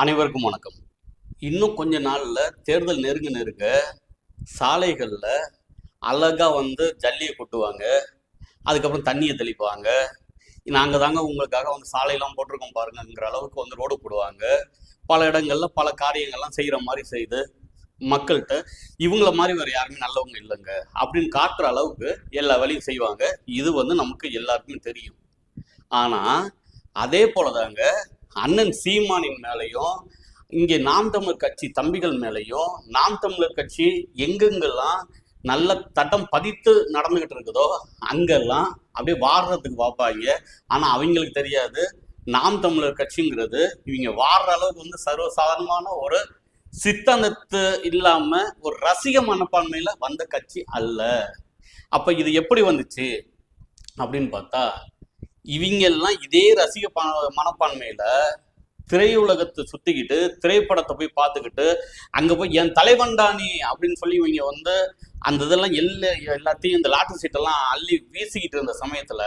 அனைவருக்கும் வணக்கம். இன்னும் கொஞ்ச நாளில் தேர்தல் நெருங்க நெருங்க சாலைகளில் அழகா வந்து ஜல்லியை கொட்டுவாங்க அதுக்கப்புறம் தண்ணியை தெளிப்பாங்க. நாங்கள் தாங்க உங்களுக்காக வந்து சாலையெல்லாம் போட்டிருக்கோம் பாருங்கங்கிற அளவுக்கு வந்து ரோடு போடுவாங்க. பல இடங்களில் பல காரியங்கள்லாம் செய்கிற மாதிரி செய்து மக்கள்கிட்ட இவங்கள மாதிரி வேறு யாருமே நல்லவங்க இல்லைங்க அப்படின்னு காட்டுற அளவுக்கு எல்லா வேலையும் செய்வாங்க. இது வந்து நமக்கு எல்லாருக்குமே தெரியும். ஆனால் அதே போலதாங்க அண்ணன் சீமானின் மேலையும் இங்கே நாம் தமிழர் கட்சி தம்பிகள் மேலையும் நாம் தமிழர் கட்சி எங்கெங்கெல்லாம் நல்ல தட்டம் பதித்து நடந்துகிட்டு இருக்குதோ அங்கெல்லாம் அப்படியே வாடுறதுக்கு பார்ப்பாங்க ஆனால் அவங்களுக்கு தெரியாது நாம் தமிழர் கட்சிங்கிறது இவங்க வாடுற அளவுக்கு வந்து சர்வசாதாரணமான ஒரு சித்தாந்தத்து இல்லாம ஒரு ரசிக மனப்பான்மையில வந்த கட்சி அல்ல. அப்ப இது எப்படி வந்துச்சு? அப்படின்னு பார்த்தா இவங்கெல்லாம் இதே ரசிக மனப்பான்மையில திரையுலகத்தை சுத்திக்கிட்டு திரைப்படத்தை போய் பார்த்துக்கிட்டு அங்க போய் என் தலைவன்டானி அப்படின்னு சொல்லி இவங்க வந்து அந்த இதெல்லாம் எல்லா எல்லாத்தையும் இந்த லாட்டரி சீட்டெல்லாம் அள்ளி வீசிக்கிட்டு இருந்த சமயத்துல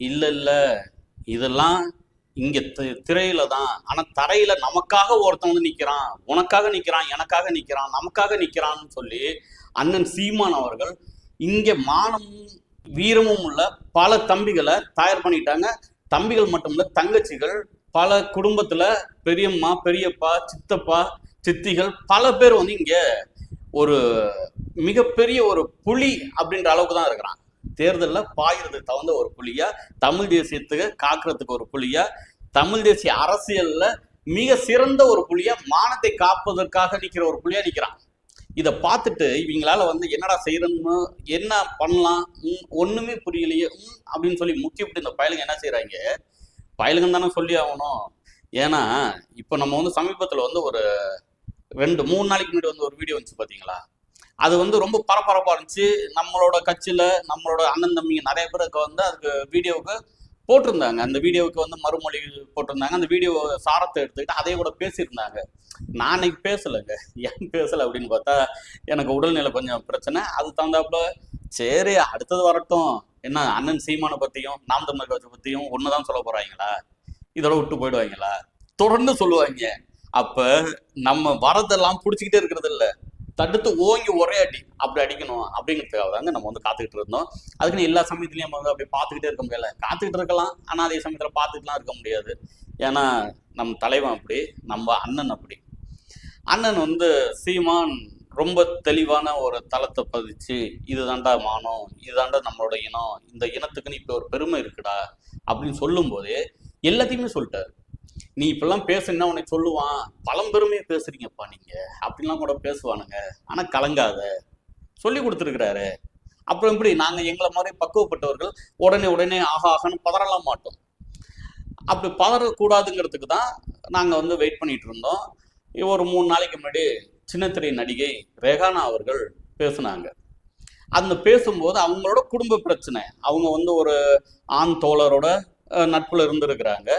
இல்ல இல்ல இதெல்லாம் இங்க தி- திரையில தான். ஆனா தரையில நமக்காக ஒருத்தன் வந்து நிக்கிறான். உனக்காக நிக்கிறான் எனக்காக நிக்கிறான் நமக்காக நிக்கிறான்னு சொல்லி அண்ணன் சீமான் அவர்கள் இங்க மானம் வீரமும் உள்ள பல தம்பிகளை தயார் பண்ணிட்டாங்க தம்பிகள் மட்டும் இல்லை தங்கச்சிகள் பல குடும்பத்துல பெரியம்மா பெரியப்பா சித்தப்பா சித்திகள் பல பேர் வந்து இங்க ஒரு மிகப்பெரிய ஒரு புலி அப்படின்ற அளவுக்கு தான் இருக்கிறான் தேர்தலில் பாயிறதுக்கு தகுந்த ஒரு புலியா தமிழ் தேசியத்துக்கு காக்கிறதுக்கு ஒரு புலியா தமிழ் தேசிய அரசியல்ல மிக சிறந்த ஒரு புலியா மானத்தை காப்பதற்காக நிற்கிற ஒரு புலியா நிற்கிறான் இதை பார்த்துட்டு இவங்களால வந்து என்னடா செய்யறோம்னு என்ன பண்ணலாம் ம், ஒண்ணுமே புரியலையே அப்படின்னு சொல்லி முக்கியப்பட்டு இந்த பயலுங்க என்ன செய்கிறாங்க பயலுங்கன்னு தானே சொல்லி ஆகணும். ஏன்னா இப்போ நம்ம வந்து சமீபத்தில் வந்து ஒரு ரெண்டு மூணு நாளைக்கு முன்னாடி வந்து ஒரு வீடியோ வந்துச்சு பார்த்தீங்களா அது வந்து ரொம்ப பரபரப்பாக இருந்துச்சு. நம்மளோட கட்சியில் நம்மளோட அண்ணன் தம்பிங்க நிறைய பேருக்கு வந்து அதுக்கு வீடியோவுக்கு போட்டிருந்தாங்க. அந்த வீடியோவுக்கு வந்து மறுமொழி போட்டிருந்தாங்க. அந்த வீடியோ சாரத்தை எடுத்துக்கிட்டு அதே கூட பேசியிருந்தாங்க. நான் இன்னைக்கு பேசலைங்க. ஏன் பேசலை அப்படின்னு பார்த்தா எனக்கு உடல்நிலை கொஞ்சம் பிரச்சனை. அது தகுந்தாப்புல சரி அடுத்தது வரட்டும். என்ன அண்ணன் சீமானை பற்றியும் நாம் தமிழ் கட்சி பற்றியும் ஒன்று தான் சொல்ல போகிறாங்களா இதோட விட்டு போயிடுவாங்களா? தொடர்ந்து சொல்லுவாங்க. அப்போ நம்ம வரதெல்லாம் பிடிச்சிக்கிட்டே இருக்கிறது இல்லை. தடுத்து ஓங்கி ஒரே அடி. அப்படி அடிக்கணும் அப்படிங்கிறதுக்காக தாங்க நம்ம வந்து காத்துக்கிட்டு இருந்தோம். அதுக்குன்னு எல்லா சமயத்துலையும் நம்ம வந்து அப்படியே பார்த்துக்கிட்டே இருக்க முடியல. காத்துக்கிட்டு இருக்கலாம். ஆனால் அதே சமயத்தில் பார்த்துட்டுலாம் இருக்க முடியாது. ஏன்னா நம் தலைவன் அப்படி நம்ம அண்ணன் அப்படி. அண்ணன் வந்து சீமான் ரொம்ப தெளிவான ஒரு தளத்தை பதிச்சு இதுதாண்டா மானம் இதுதாண்டா நம்மளோட இனம் இந்த இனத்துக்குன்னு இப்போ ஒரு பெருமை இருக்குடா அப்படின்னு சொல்லும்போதே எல்லாத்தையுமே சொல்லிட்டாரு. நீ இப்பெல்லாம் பேசுனா உனக்கு சொல்லுவான். பழம்பெருமையை பேசுறீங்கப்பா நீங்க. அப்படிலாம் கூட பேசுவானுங்க. ஆனா கலங்காத. சொல்லி கொடுத்துருக்கிறாரு. அப்புறம் எப்படி? நாங்க எங்களை மாதிரி பக்குவப்பட்டவர்கள் உடனே உடனே ஆகா ஆகன்னு பதறலாம் மாட்டோம். அப்படி பதறக்கூடாதுங்கிறதுக்கு தான் நாங்க வந்து வெயிட் பண்ணிட்டு இருந்தோம். ஒரு மூணு நாளைக்கு முன்னாடி சின்னத்திரை நடிகை ரெகானா அவர்கள் பேசுனாங்க. அந்த பேசும்போது அவங்களோட குடும்ப பிரச்சனை. அவங்க வந்து ஒரு ஆண் தோழரோட நட்பில் நட்புல இருந்திருக்கிறாங்க.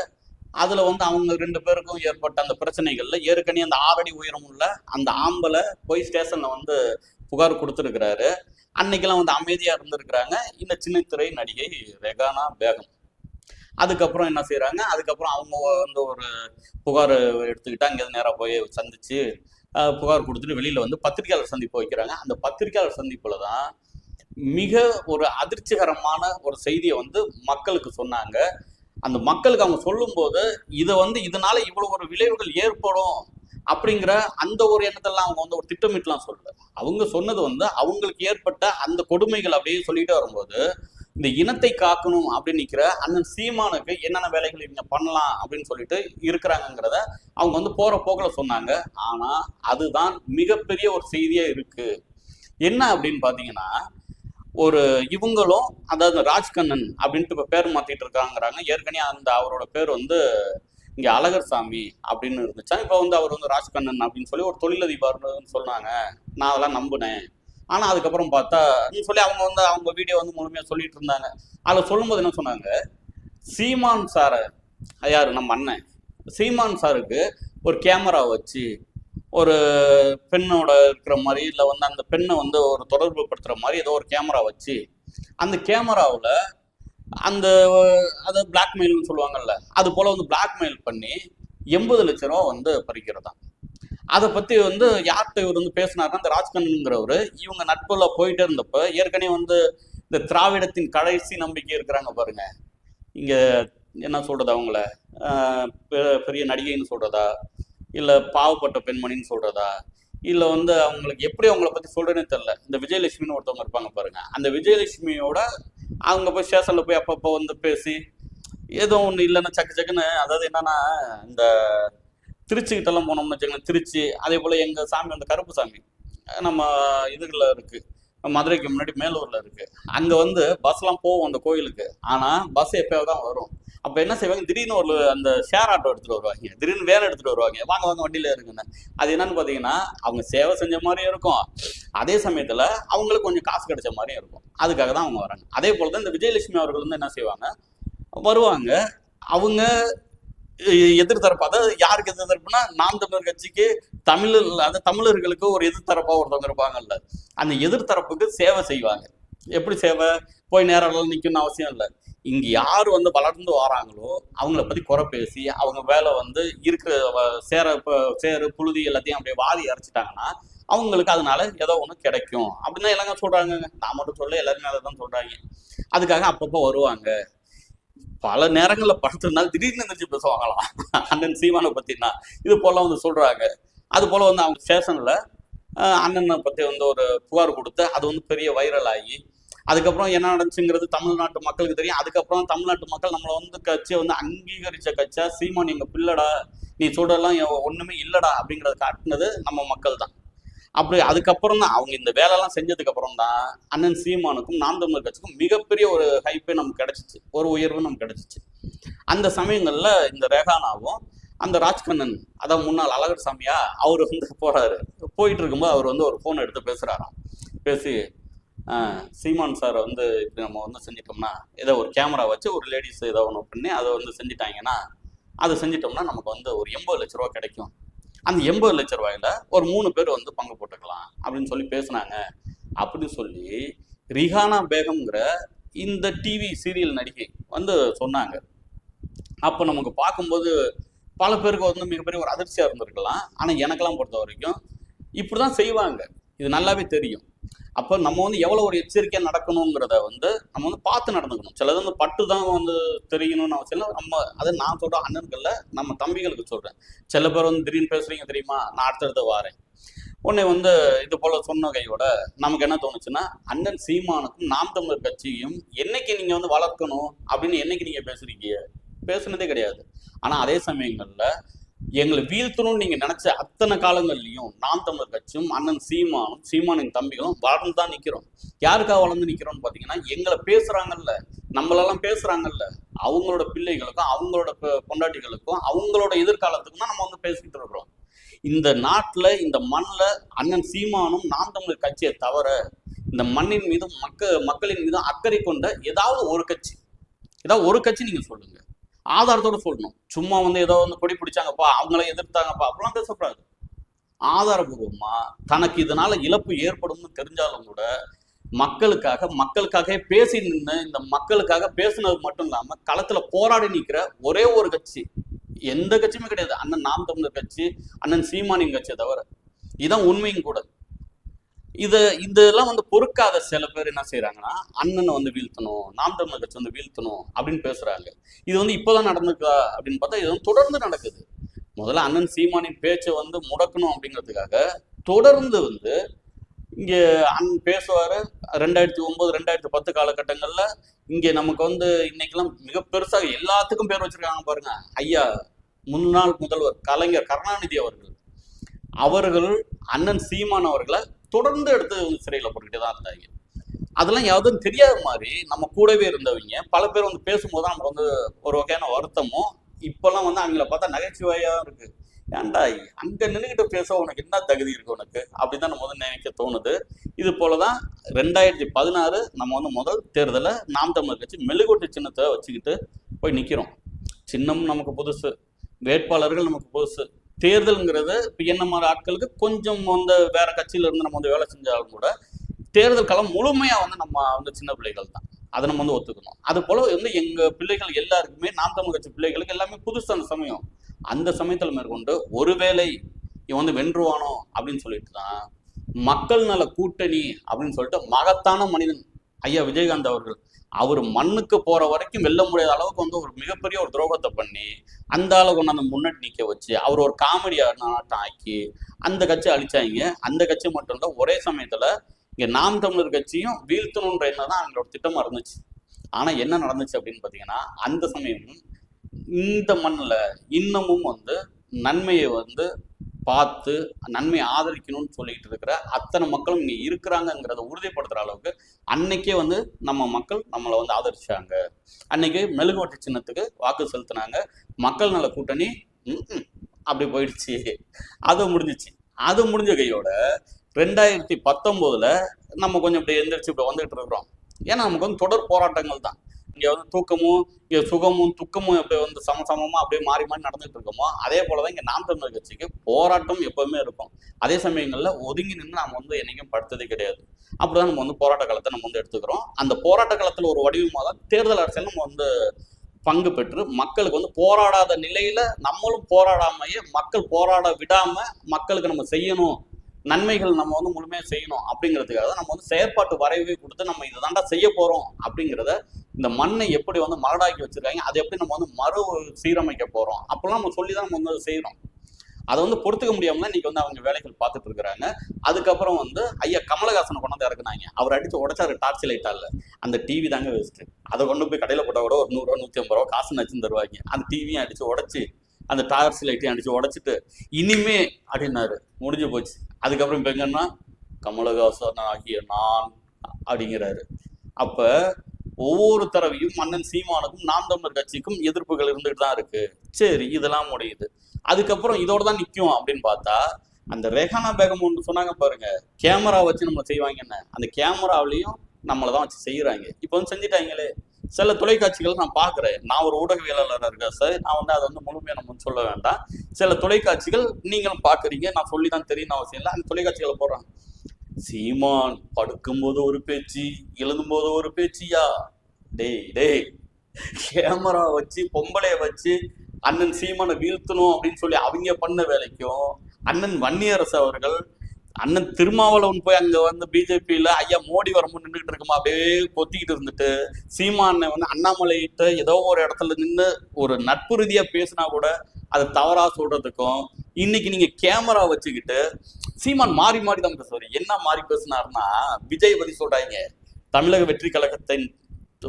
அதுல வந்து அவங்க ரெண்டு பேருக்கும் ஏற்பட்ட அந்த பிரச்சனைகள்ல ஏற்கனவே அந்த ஆறடி உயரம் உள்ள அந்த ஆம்பளை போய் ஸ்டேஷன்ல வந்து புகார் கொடுத்துருக்கிறாரு. அன்னைக்கெல்லாம் வந்து அமைதியா இருந்திருக்கிறாங்க. இந்த சின்னத்திரை நடிகை ரெகானா பேகம். அதுக்கப்புறம் என்ன செய்கிறாங்க அதுக்கப்புறம் அவங்க வந்து ஒரு புகார் எடுத்துக்கிட்டு அங்கேருந்து நேராக போய் சந்திச்சு புகார் கொடுத்துட்டு வெளியில வந்து பத்திரிகையாளர் சந்திப்பு வைக்கிறாங்க. அந்த பத்திரிகையாளர் சந்திப்புல தான் மிக ஒரு அதிர்ச்சிகரமான ஒரு செய்தியை வந்து மக்களுக்கு சொன்னாங்க. அந்த மக்களுக்கு அவங்க சொல்லும்போது இதை வந்து இதனால இவ்வளவு ஒரு விளைவுகள் ஏற்படும் அப்படிங்கிற அந்த ஒரு எண்ணத்தெல்லாம் அவங்க வந்து ஒரு திட்டமிட்டுலாம் சொல்லல. அவங்க சொன்னது வந்து அவங்களுக்கு ஏற்பட்ட அந்த கொடுமைகள் அப்படியே சொல்லிட்டு வரும்போது இந்த இனத்தை காக்கணும் அப்படின்னு நிற்கிற அண்ணன் சீமானுக்கு என்னென்ன வேலைகள் இவங்க பண்ணலாம் அப்படின்னு சொல்லிட்டு இருக்கிறாங்கங்கிறத அவங்க வந்து போற போக்கில் சொன்னாங்க. ஆனா அதுதான் மிகப்பெரிய ஒரு செய்தியா இருக்கு. என்ன அப்படின்னு பாத்தீங்கன்னா ஒரு இவங்களும் அதாவது ராஜ்கண்ணன் அப்படின்ட்டு இப்போ பேர் மாத்திட்டு இருக்காங்கிறாங்க. ஏற்கனவே அந்த அவரோட பேர் வந்து இங்க அழகர் சாமி அப்படின்னு இருந்துச்சா? இப்போ வந்து அவர் வந்து ராஜ்கண்ணன் அப்படின்னு சொல்லி ஒரு தொழிலதிபர்னு சொன்னாங்க. நான் அதெல்லாம் நம்பினேன். ஆனா அதுக்கப்புறம் பார்த்தா சொல்லி அவங்க வந்து அவங்க வீடியோ வந்து முழுமையா சொல்லிட்டு இருந்தாங்க. அதில் சொல்லும்போது என்ன சொன்னாங்க? சீமான் சாரை யாரு? நம்ம அண்ணன். சீமான் சாருக்கு ஒரு கேமரா வச்சு ஒரு பெண்ணோட இருக்கிற மாதிரி இல்லை வந்து அந்த பெண்ணை வந்து ஒரு தொடர்பு படுத்துகிற மாதிரி ஏதோ ஒரு கேமரா வச்சு அந்த கேமராவில் அந்த அதை பிளாக்மெயில்னு சொல்லுவாங்கல்ல அது போல் வந்து பிளாக்மெயில் பண்ணி எண்பது லட்ச ரூபா வந்து பறிக்கிறதா அதை பற்றி வந்து யார்கிட்ட இவர் வந்து பேசினாருன்னா அந்த ராஜ்கண்ணுங்கிறவர் இவங்க நட்புல போயிட்டே இருந்தப்ப ஏற்கனவே வந்து இந்த திராவிடத்தின் கடைசி நம்பிக்கை இருக்கிறாங்க பாருங்க. இங்கே என்ன சொல்கிறது அவங்கள? பெ- பெரிய நடிகைன்னு சொல்கிறதா இல்லை பாவப்பட்ட பெண்மணின்னு சொல்கிறதா இல்லை வந்து அவங்களுக்கு எப்படி அவங்கள பற்றி சொல்கிறேன்னு தெரில இந்த விஜயலட்சுமின்னு ஒருத்தவங்க இருப்பாங்க பாருங்கள் அந்த விஜயலட்சுமியோட அவங்க போய் ஸ்டேஷனில் போய் அப்பப்போ வந்து பேசி ஏதோ ஒன்று இல்லைன்னா சக்கு சக்குன்னு அதாவது என்னன்னா இந்த திருச்சிக்கிட்டெல்லாம் போனோம்னு வச்சுக்கோங்களேன் திருச்சி அதே போல் எங்கள் சாமி வந்து கருப்பு சாமி நம்ம இதுகளில் இருக்குது மதுரைக்கு முன்னாடி மேலூரில் இருக்குது அங்கே வந்து பஸ்லாம் போகும் அந்த கோயிலுக்கு. ஆனால் பஸ் எப்போயாவது தான் வரும். அப்ப என்ன செய்வாங்க? திடீர்னு ஒரு அந்த ஷேர் ஆட்டோ எடுத்துட்டு வருவாங்க. திடீர்னு வேலை எடுத்துட்டு வருவாங்க. வாங்க வாங்க வண்டியில இருக்குன்னு அது என்னன்னு பாத்தீங்கன்னா அவங்க சேவை செஞ்ச மாதிரியும் இருக்கும். அதே சமயத்துல அவங்களுக்கு கொஞ்சம் காசு கிடைச்ச மாதிரியும் இருக்கும். அதுக்காக தான் அவங்க வராங்க. அதே போல் தான் இந்த விஜயலட்சுமி அவர்கள் வந்து என்ன செய்வாங்க? வருவாங்க. அவங்க எதிர்த்தரப்பு அதாவது யாருக்கு எதிர்த்தரப்புனா நாம் தமிழர் கட்சிக்கு தமிழ் அது தமிழர்களுக்கு ஒரு எதிர்த்தரப்பா ஒருத்தவங்க இருப்பாங்கல்ல. அந்த எதிர்த்தரப்புக்கு சேவை செய்வாங்க. எப்படி சேவை? போய் நேரம் நிற்கணும்னு அவசியம் இல்லை. இங்க யார் வந்து வளர்ந்து வராங்களோ அவங்கள பத்தி குறை பேசி அவங்க வேலை வந்து இருக்கிற வ- சேர சேரு சேறு புழுதி எல்லாத்தையும் அப்படியே வாரி அரைச்சிட்டாங்கன்னா அவங்களுக்கு அதனால ஏதோ ஒன்று கிடைக்கும். அப்படின்னு எல்லாங்க சொல்றாங்க. நான் மட்டும் சொல்ல எல்லாருமே அதை தான் சொல்றாங்க. அதுக்காக அப்பப்போ வருவாங்க. பல நேரங்களில் படுத்திருந்தால் திடீர்னு எந்திரிச்சு பேசுவாங்களாம். அண்ணன் சீமானை பத்தினா இது போல வந்து சொல்றாங்க. அது போல வந்து அவங்க ஸ்டேஷன்ல அண்ணனை பத்தி வந்து ஒரு புகார் கொடுத்து அது வந்து பெரிய வைரல் ஆகி அதுக்கப்புறம் என்ன நடந்துச்சுங்கிறது தமிழ்நாட்டு மக்களுக்கு தெரியும். அதுக்கப்புறம் தமிழ்நாட்டு மக்கள் நம்மளை வந்து கட்சியை வந்து அங்கீகரித்த கட்சியா சீமான் எங்கள் பிள்ளடா நீ சொல்றலாம் ஒன்றுமே இல்லடா அப்படிங்கிறத காட்டினது நம்ம மக்கள் தான். அப்படி அதுக்கப்புறம் தான் அவங்க இந்த வேலையெல்லாம் செஞ்சதுக்கு அப்புறம் தான் அண்ணன் சீமானுக்கும் நாம் தமிழர் கட்சிக்கும் மிகப்பெரிய ஒரு ஹைப்பே நமக்கு கிடைச்சிச்சு. ஒரு உயர்வு நமக்கு கிடைச்சிச்சு. அந்த சமயங்களில் இந்த ரேகானாவும் அந்த ராஜ்கண்ணன் அதான் முன்னாள் அழகர் சாமியா அவர் வந்து போறாரு. போயிட்டு இருக்கும்போது அவர் வந்து ஒரு ஃபோன் எடுத்து பேசுறாராம். பேசி சீமான் சார் வந்து இப்படி நம்ம வந்து செஞ்சிட்டோம்னா ஏதோ ஒரு கேமரா வச்சு ஒரு லேடிஸ் ஏதோ ஒன்று பண்ணி அதை வந்து செஞ்சிட்டாங்கன்னா அதை செஞ்சிட்டோம்னா நமக்கு வந்து ஒரு எண்பது லட்ச ரூபா கிடைக்கும். அந்த எண்பது லட்ச ரூபாயில ஒரு மூணு பேர் வந்து பங்கு போட்டுக்கலாம் அப்படின்னு சொல்லி பேசுனாங்க. அப்படின்னு சொல்லி ரிஹானா பேகம்ங்கிற இந்த டிவி சீரியல் நடிகை வந்து சொன்னாங்க. அப்போ நமக்கு பார்க்கும்போது பல பேருக்கு வந்து மிகப்பெரிய ஒரு அதிர்ச்சியாக இருந்திருக்கலாம். ஆனால் எனக்கெல்லாம் பொறுத்த வரைக்கும் இப்படி தான் செய்வாங்க. இது நல்லாவே தெரியும். அப்போ நம்ம வந்து எவ்வளோ ஒரு எச்சரிக்கையாக நடக்கணுங்கிறத வந்து நம்ம வந்து பார்த்து நடந்துக்கணும். சிலது வந்து பட்டு தான் வந்து தெரியணும்னு அவசியம் நம்ம அதை நான் சொல்கிற அண்ணன்களில் நம்ம தம்பிகளுக்கு சொல்கிறேன் சில பேர் வந்து திடீர்னு பேசுறீங்க தெரியுமா? நான் அடுத்தடுத்து வாரேன். உன்னை வந்து இது போல சொன்ன கையோட நமக்கு என்ன தோணுச்சுன்னா அண்ணன் சீமானுக்கும் நாம் தமிழர் கட்சியும் என்னைக்கு நீங்க வந்து வளர்க்கணும் அப்படின்னு என்னைக்கு நீங்க பேசுறீங்க? பேசுனதே கிடையாது. ஆனா அதே சமயங்கள்ல எங்களை வீழ்த்தணும்னு நீங்க நினைச்ச அத்தனை காலங்கள்லயும் நாம் தமிழர் கட்சியும் அண்ணன் சீமானும் சீமானின் தம்பிகளும் வளர்ந்து தான் நிக்கிறோம். யாருக்காக வளர்ந்து நிக்கிறோம்னு பாத்தீங்கன்னா எங்களை பேசுறாங்கல்ல நம்மளெல்லாம் பேசுறாங்கல்ல அவங்களோட பிள்ளைகளுக்கும் அவங்களோட பொண்டாட்டிகளுக்கும் அவங்களோட எதிர்காலத்துக்கும் தான் நம்ம வந்து பேசிக்கிட்டு இருக்கிறோம். இந்த நாட்டுல இந்த மண்ணில் அண்ணன் சீமானும் நாம் தமிழர் கட்சியை தவிர இந்த மண்ணின் மீதும் மக்க மக்களின் மீதும் அக்கறை கொண்ட ஏதாவது ஒரு கட்சி. ஏதாவது ஒரு கட்சி நீங்க சொல்லுங்க. ஆதாரத்தோட சொல்லணும் சும்மா வந்து ஏதோ வந்து கொடி பிடிச்சாங்கப்பா அவங்கள எதிர்த்தாங்கப்பா அப்படிலாம் பேசக்கூடாது ஆதாரபூர்வமா தனக்கு இதனால இழப்பு ஏற்படும்னு தெரிஞ்சாலும் கூட மக்களுக்காக மக்களுக்காக பேசி நின்று இந்த மக்களுக்காக பேசுனது மட்டும் இல்லாம களத்துல போராடி நிக்கிற ஒரே ஒரு கட்சி எந்த கட்சியுமே கிடையாது. அண்ணன் நாம் தமிழர் கட்சி அண்ணன் சீமானின் கட்சியை தவிர இதான் உண்மையும் கூட. இது இதெல்லாம் வந்து பொறுக்காத சில பேர் என்ன செய்யறாங்கன்னா அண்ணனை வந்து வீழ்த்தணும் நாம் தமிழர் கட்சி வந்து வீழ்த்தணும் அப்படின்னு பேசுறாங்க. இது வந்து இப்போதான் நடந்திருக்கா அப்படின்னு பார்த்தா இது வந்து தொடர்ந்து நடக்குது. முதல்ல அண்ணன் சீமானின் பேச்சை வந்து முடக்கணும் அப்படிங்கிறதுக்காக தொடர்ந்து வந்து இங்கே அண்ணன் பேசுவார். ரெண்டாயிரத்தி ஒன்பது ரெண்டாயிரத்தி பத்து காலகட்டங்களில் இங்கே நமக்கு வந்து இன்னைக்கெல்லாம் மிக பெருசாக எல்லாத்துக்கும் பேர் வச்சிருக்காங்க பாருங்க. ஐயா முன்னாள் முதல்வர் கலைஞர் கருணாநிதி அவர்கள். அவர்கள் அண்ணன் சீமான் அவர்களை தொடர்ந்து எடுத்து சிறையில் போட்டுக்கிட்டே தான் இருந்தாங்க. அதெல்லாம் யாரும் தெரியாத மாதிரி நம்ம கூடவே இருந்தவங்க பல பேர் வந்து பேசும்போது தான் நமக்கு வந்து ஒரு வகையான வருத்தமும் இப்போல்லாம் வந்து அவங்கள பார்த்தா நகைச்சுவையாக இருக்கு. ஏன்டா அங்கே நின்றுகிட்டு பேச உனக்கு என்ன தகுதி இருக்கு உனக்கு? அப்படிதான் நம்ம வந்து நினைக்க தோணுது. இது போலதான் ரெண்டாயிரத்தி பதினாறு நம்ம வந்து முதல் தேர்தலை நாம் தமிழ் கட்சி மெழுகோட்டு சின்னத்தை வச்சுக்கிட்டு போய் நிற்கிறோம் சின்னம் நமக்கு புதுசு வேட்பாளர்கள் நமக்கு புதுசு. தேர்தல்ங்கிறது இப்போ என்ன மாதிரி ஆட்களுக்கு கொஞ்சம் வந்து வேற கட்சியில இருந்து நம்ம வந்து வேலை செஞ்சாலும் கூட தேர்தல் களம் முழுமையா வந்து நம்ம வந்து சின்ன பிள்ளைகள் தான். அதை நம்ம வந்து ஒத்துக்கணும். அது போல வந்து எங்க பிள்ளைகள் எல்லாருக்குமே நாம் தமிழ் கட்சி பிள்ளைகளுக்கு எல்லாமே புதுசு அந்த சமயம். அந்த சமயத்தில் மேற்கொண்டு ஒருவேளை இவன் வந்து வென்றுவானோ அப்படின்னு சொல்லிட்டு தான் மக்கள் நல கூட்டணி அப்படின்னு சொல்லிட்டு மகத்தான மனிதன் ஐயா விஜயகாந்த் அவர்கள் அவர் மண்ணுக்கு போற வரைக்கும் வெல்ல முடியாத அளவுக்கு வந்து ஒரு மிகப்பெரிய ஒரு துரோகத்தை பண்ணி அந்த அளவு கொண்டு அந்த முன்னாடி நிக்க வச்சு அவர் ஒரு காமெடி நாட்டம் ஆக்கி அந்த கட்சி அழிச்சாங்க. அந்த கட்சி மட்டும் இல்லை ஒரே சமயத்துல இங்க நாம் தமிழர் கட்சியும் வீழ்த்தணுன்ற என்ன தான் அவங்களோட திட்டமா இருந்துச்சு. ஆனா என்ன நடந்துச்சு அப்படின்னு பாத்தீங்கன்னா அந்த சமயமும் இந்த மண்ணில் இன்னமும் வந்து நன்மையை வந்து பார்த்து நன்மையை ஆதரிக்கணும்னு சொல்லிட்டு இருக்கிற அத்தனை மக்களும் இங்கே இருக்கிறாங்கங்கிறத உறுதிப்படுத்துகிற அளவுக்கு அன்னைக்கே வந்து நம்ம மக்கள் நம்மளை வந்து ஆதரிச்சாங்க. அன்னைக்கு மெழுகுவர்த்தி சின்னத்துக்கு வாக்கு செலுத்தினாங்க. மக்கள் நல கூட்டணி அப்படி போயிடுச்சு. அது முடிஞ்சிச்சு. அது முடிஞ்ச கையோட ரெண்டாயிரத்தி பத்தொம்போதுல நம்ம கொஞ்சம் இப்படி எந்திரிச்சு இப்படி வந்துகிட்டு இருக்கிறோம். ஏன்னா நமக்கு வந்து தொடர் போராட்டங்கள் தான். இங்கே வந்து தூக்கமும் இங்கே சுகமும் துக்கமும் எப்படி வந்து சமசமமாக அப்படியே மாறி மாறி நடந்துகிட்டு இருக்கோமோ அதே போலதான் இங்கே நாம் தமிழர் கட்சிக்கு போராட்டம் எப்போவுமே இருக்கும். அதே சமயங்களில் ஒதுங்கி நின்று நாம் வந்து என்னைக்கும் படுத்ததே கிடையாது. அப்படிதான் நம்ம வந்து போராட்ட காலத்தை நம்ம வந்து எடுத்துக்கிறோம். அந்த போராட்ட காலத்தில் ஒரு வடிவமாக தான் தேர்தல் அரசியல் நம்ம வந்து பங்கு பெற்று மக்களுக்கு வந்து போராடாத நிலையில நம்மளும் போராடாமையே மக்கள் போராட விடாம மக்களுக்கு நம்ம செய்யணும் நன்மைகள் நம்ம வந்து முழுமையாக செய்யணும் அப்படிங்கிறதுக்காக தான் நம்ம வந்து செயற்பாட்டு வரைவை கொடுத்து நம்ம இதை தாண்டா செய்ய போகிறோம் அப்படிங்கிறத இந்த மண்ணை எப்படி வந்து மரடாக்கி வச்சுருக்காங்க அதை எப்படி நம்ம வந்து மறு சீரமைக்க போகிறோம் அப்போல்லாம் நம்ம சொல்லி தான் நம்ம வந்து அதை அதை வந்து பொறுத்துக்க முடியாமல் தான் இன்னைக்கு வந்து அவங்க வேலைகள் பார்த்துட்டு இருக்கிறாங்க. அதுக்கப்புறம் வந்து ஐயா கமலஹாசனை கொண்டாந்து இறக்குனாங்க. அவர் அடித்து உடைச்சாரு டார்ச் லைட்டால. அந்த டிவி தாங்க வேஸ்ட் அதை கொண்டு போய் கடையில் போட்டால் கூட ஒரு நூறுரூவா நூற்றி ஐம்பது ரூபா காசு நச்சுன்னு தருவாங்க. அந்த டிவியும் அடித்து உடச்சி அந்த டார்ச் லைட்டையும் அடித்து உடச்சிட்டு இனிமே அப்படின்னாரு. முடிஞ்சு போச்சு. அதுக்கப்புறம் இப்போ எங்கன்னா கமலஹாசன் ஆகிய நான் அப்படிங்கிறாரு. அப்ப ஒவ்வொரு தடவையும் மன்னன் சீமானுக்கும் நாம் தமிழர் கட்சிக்கும் எதிர்ப்புகள் இருந்துகிட்டு தான் இருக்கு. சரி இதெல்லாம் முடியுது. அதுக்கப்புறம் இதோட தான் நிற்கும் அப்படின்னு பார்த்தா அந்த ரெஹானா பேகம் ஒன்று சொன்னாங்க பாருங்க கேமரா வச்சு நம்ம செய்வாங்கன்னு அந்த கேமராவிலையும் நம்மளை தான் வச்சு செய்யறாங்க இப்போ வந்து செஞ்சுட்டாங்களே. சில தொலைக்காட்சிகள் நான் பார்க்குறேன். நான் ஒரு ஊடகவியலாளர் இருக்கேன் சார்? நான் வந்து அதை வந்து முழுமையாக நம்ம சொல்ல வேண்டாம். சில தொலைக்காட்சிகள் நீங்களும் பார்க்குறீங்க. நான் சொல்லி தான் தெரியும் அவசியம் இல்லை. அந்த தொலைக்காட்சிகளை போடுறாங்க. சீமான் படுக்கும்போது ஒரு பேச்சு எழுதும்போது ஒரு பேச்சியா? டேய் டேய் கேமரா வச்சு பொம்பளைய வச்சு அண்ணன் சீமானை வீழ்த்தணும் அப்படின்னு சொல்லி அவங்க பண்ண வேலைக்கும் அண்ணன் வன்னியரசு அவர்கள் அண்ணன் திருமாவளவன் போய் அங்க வந்து பிஜேபியில ஐயா மோடி வரும்போது நின்றுட்டு இருக்குமா? அப்படியே கொத்திக்கிட்டு இருந்துட்டு சீமானை வந்து அண்ணாமலைகிட்ட ஏதோ ஒரு இடத்துல நின்று ஒரு நட்பு ரீதியா பேசினா கூட அதை தவறா சொல்றதுக்கும் இன்னைக்கு நீங்க கேமரா வச்சுக்கிட்டு சீமான் மாறி மாறி தான் பேசுவாரு. என்ன மாறி பேசினாருன்னா விஜய் பத்தி சொல்றாங்க தமிழக வெற்றி கழகத்தின்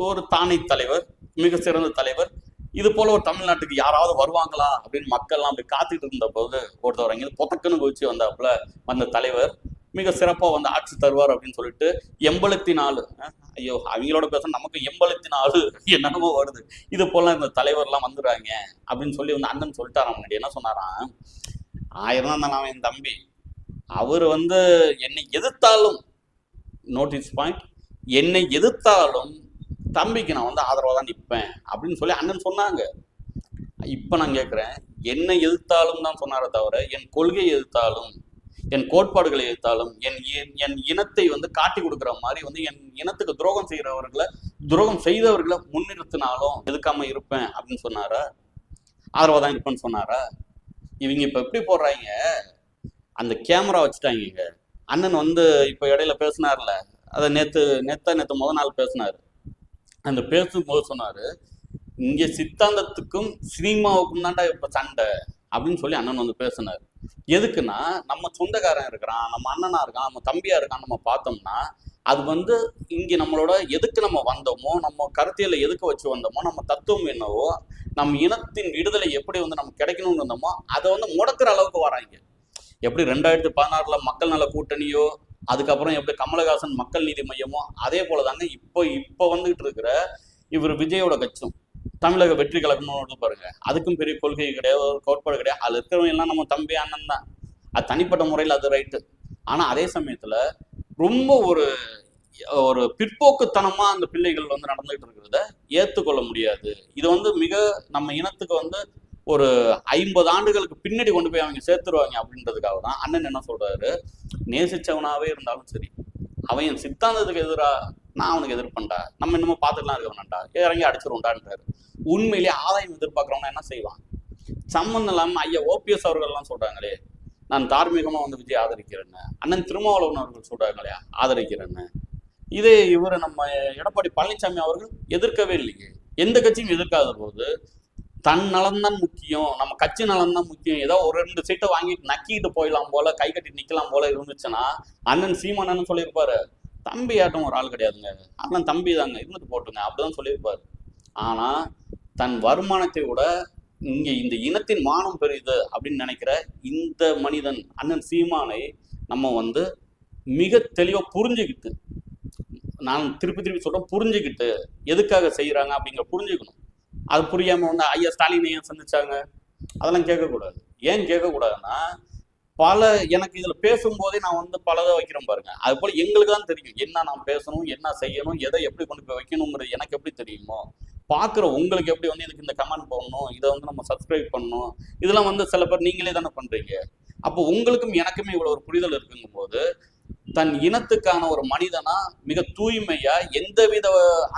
ஒரு தானை தலைவர் மிக சிறந்த தலைவர் இது போல ஒரு தமிழ்நாட்டுக்கு யாராவது வருவாங்களா அப்படின்னு மக்கள்லாம் அப்படி காத்துட்டு இருந்த போது ஒருத்தவர் அங்கே பொத்தக்கன்னு குதிச்சு வந்தாப்புல வந்த தலைவர் மிக சிறப்பாக வந்து ஆட்சி தருவார் அப்படின்னு சொல்லிட்டு எண்பலத்தி நாலு ஐயோ அவங்களோட பேச நமக்கு எண்பலத்தி நாலு என்னென்னமோ வருது. இது போல இந்த தலைவர்லாம் வந்துடுறாங்க அப்படின்னு சொல்லி வந்து அண்ணன் சொல்லிட்டாராம் முன்னாடி என்ன சொன்னாராம்? ஆயிரம் தான் இருந்தாலும் என் தம்பி. அவர் வந்து என்னை எதிர்த்தாலும் நோட்டீஸ் பாயிண்ட் என்னை எதிர்த்தாலும் தம்பிக்கு நான் வந்து ஆதரவாக தான் நிற்பேன் அப்படின்னு சொல்லி அண்ணன் சொன்னாங்க. இப்போ நான் கேட்குறேன் என்னை எதிர்த்தாலும் தான் சொன்னாரே தவிர என் கொள்கையை எதிர்த்தாலும் என் கோட்பாடுகளை எதிர்த்தாலும் என் என் இனத்தை வந்து காட்டி கொடுக்குற மாதிரி வந்து என் இனத்துக்கு துரோகம் செய்கிறவர்களை துரோகம் செய்தவர்களை முன்னிறுத்தினாலும் எதுக்காம இருப்பேன் அப்படின்னு சொன்னாரா? ஆதரவாக தான் இருப்பேன்னு சொன்னாரா? இவங்க இப்போ எப்படி போடுறாங்க? அந்த கேமரா வச்சுட்டாங்க அண்ணன் வந்து இப்போ இடையில பேசினார்ல. அதை நேற்று நேத்தா நேற்று முத நாள் பேசினார். அந்த பேசும்போது சொன்னார் இங்கே சித்தாந்தத்துக்கும் சினிமாவுக்கும் தான்டா இப்போ சண்டை அப்படின்னு சொல்லி அண்ணன் வந்து பேசினார். எதுக்குன்னா நம்ம சொந்தக்காரன் இருக்கிறான் நம்ம அண்ணனா இருக்கான் நம்ம தம்பியா இருக்கான் நம்ம பார்த்தோம்னா அது வந்து இங்கே நம்மளோட எதுக்கு நம்ம வந்தோமோ நம்ம கருத்தியலை எதுக்கு வச்சு வந்தோமோ நம்ம தத்துவம் என்னவோ நம்ம இனத்தின் விடுதலை எப்படி வந்து நம்ம கிடைக்கணும்னு வந்தோமோ அதை வந்து முடக்கிற அளவுக்கு வராங்க. எப்படி ரெண்டாயிரத்தி பதினாறுல மக்கள் நல கூட்டணியோ அதுக்கப்புறம் எப்படி கமலஹாசன் மக்கள் நீதி மையமோ அதே போல தாங்க இப்போ இப்போ வந்துகிட்டு இருக்கிற இவர் விஜயோட கட்சியும். தமிழக வெற்றி கழகம்னு பாருங்க. அதுக்கும் பெரிய கொள்கை கிடையாது ஒரு கோட்பாடு கிடையாது. அதில் இருக்கிறவங்க எல்லாம் நம்ம தம்பி அண்ணன் தான். அது தனிப்பட்ட முறையில் அது ரைட்டு ஆனால் அதே சமயத்தில் ரொம்ப ஒரு ஒரு பிற்போக்குத்தனமா அந்த பிள்ளைகள் வந்து நடந்துகிட்டு இருக்கிறத ஏத்துக்கொள்ள முடியாது. இது வந்து மிக நம்ம இனத்துக்கு வந்து ஒரு ஐம்பது ஆண்டுகளுக்கு பின்னாடி கொண்டு போய் அவங்க சேர்த்துருவாங்க அப்படின்றதுக்காக தான் அண்ணன் என்ன சொல்றாரு? நேசிச்சவனாவே இருந்தாலும் சரி அவன் என் சித்தாந்தத்துக்கு எதிராக நான் அவனுக்கு எதிர்ப்பண்டா நம்ம இன்னமும் பார்த்துக்கலாம் இருக்க வேணாம்டா இறங்கி அடிச்சிருவோண்டான்றாரு உண்மையிலேயே ஆதாயம் எதிர்பார்க்கறவனா என்ன செய்வான்? சம்மந்தம் இல்லாம ஐயா ஓபிஎஸ் அவர்கள்லாம் சொல்றாங்களே நான் தார்மீகமா வந்து விஜய் ஆதரிக்கிறேன்னு அண்ணன் திருமாவளவன் அவர்கள் சொல்றாங்களே ஆதரிக்கிறேன்னு. இதே இவர் நம்ம எடப்பாடி பழனிசாமி அவர்கள் எதிர்க்கவே இல்லையே. எந்த கட்சியும் எதிர்க்காத போது தன் நலன்தான் முக்கியம். நம்ம கட்சி நலன்தான் முக்கியம். ஏதோ ஒரு ரெண்டு சீட்டை வாங்கி நக்கிட்டு போயிடலாம் போல கை கட்டி நிக்கலாம் போல இருந்துச்சுன்னா அண்ணன் சீமானன்னு சொல்லியிருப்பாரு. தம்பி ஆட்டம் ஒரு ஆள் கிடையாதுங்க. அண்ணன் தம்பி தாங்க. இருந்துட்டு போட்டுங்க. அப்படிதான் சொல்லியிருப்பாரு. ஆனா தன் வருமானத்தை விட இங்க இந்த இனத்தின் மானம் பெரியது அப்படின்னு நினைக்கிற இந்த மனிதன் அண்ணன் சீமானை நம்ம வந்து மிக தெளிவா புரிஞ்சுக்கிட்டு நான் திருப்பி திருப்பி சொல்றேன் புரிஞ்சுக்கிட்டு எதுக்காக செய்யறாங்க அப்படிங்கிற புரிஞ்சுக்கணும். அது புரியாமல் வந்து ஐயா ஸ்டாலினை ஏன் சந்திச்சாங்க? அதெல்லாம் கேட்கக்கூடாது. ஏன் கேட்கக்கூடாதுன்னா பல எனக்கு இதில் பேசும்போதே நான் வந்து பலதை வைக்கிறேன் பாருங்க. அது போல் எங்களுக்கு தான் தெரியும். என்ன நான் பேசணும் என்ன செய்யணும் எதை எப்படி கொண்டு போய் வைக்கணுங்கிறது எனக்கு எப்படி தெரியுமோ பார்க்குற உங்களுக்கு எப்படி வந்து இதுக்கு இந்த கமெண்ட் போடணும் இதை வந்து நம்ம சப்ஸ்கிரைப் பண்ணணும் இதெல்லாம் வந்து சில பேர் நீங்களே தானே பண்ணுறீங்க அப்போ உங்களுக்கும் எனக்குமே இவ்வளோ ஒரு புரிதல் இருக்குங்கும் போது தன் இனத்துக்கான ஒரு மனிதனா மிக தூய்மையா எந்தவித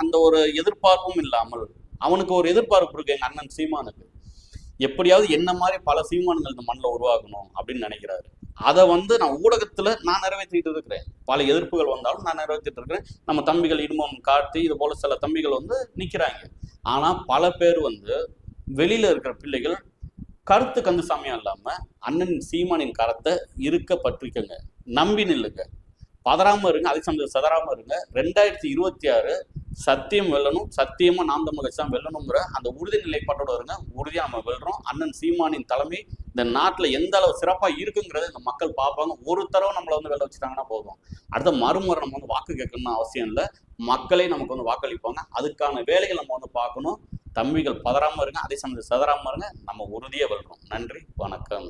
அந்த ஒரு எதிர்பார்ப்பும் இல்லாமல் அவனுக்கு ஒரு எதிர்பார்ப்பு இருக்கு எங்க அண்ணன் சீமானுக்கு. எப்படியாவது என்ன மாதிரி பல சீமான்கள் இந்த மண்ணில் உருவாக்கணும் அப்படின்னு நினைக்கிறாரு. அதை வந்து நான் ஊடகத்துல நான் நிறைவேற்றிட்டு இருக்கிறேன். பல எதிர்ப்புகள் வந்தாலும் நான் நிறைவேற்றிட்டு இருக்கிறேன். நம்ம தம்பிகள் இன்பம் கார்த்தி இது போல சில தம்பிகள் வந்து நிக்கிறாங்க. ஆனா பல பேர் வந்து வெளியில இருக்கிற பிள்ளைகள் கருத்து சாமியம் இல்லாம அண்ணன் சீமானின் கரத்தை இருக்க பற்றிக்கங்க. நம்பி நில்லுங்க. பதறாம இருங்க. அதே சமயத்தில் சதறாம இருங்க. ரெண்டாயிரத்தி இருபத்தி ஆறு சத்தியம் வெல்லணும் சத்தியமா நாம் தமிழ் கட்சி தான் வெல்லணுங்கிற அந்த உறுதி நிலைப்பாட்டோட இருங்க உறுதியாக நம்ம வெல்றோம். அண்ணன் சீமானின் தலைமை இந்த நாட்டில் எந்த அளவு சிறப்பாக இருக்குங்கிறத இந்த மக்கள் பார்ப்பாங்க. ஒரு தடவை நம்மளை வந்து வெளில வச்சுட்டாங்கன்னா போதும். அடுத்த மறுமுறை நம்ம வந்து வாக்கு கேட்கணும்னு அவசியம் இல்லை. மக்களே நமக்கு வந்து வாக்களிப்பாங்க. அதுக்கான வேலைகள் நம்ம வந்து பார்க்கணும். தம்பிகள் பதறாமல் இருங்க அதே சமயத்தில் சதறாமல் இருங்க. நம்ம உறுதியாக வெல்றோம். நன்றி வணக்கம்.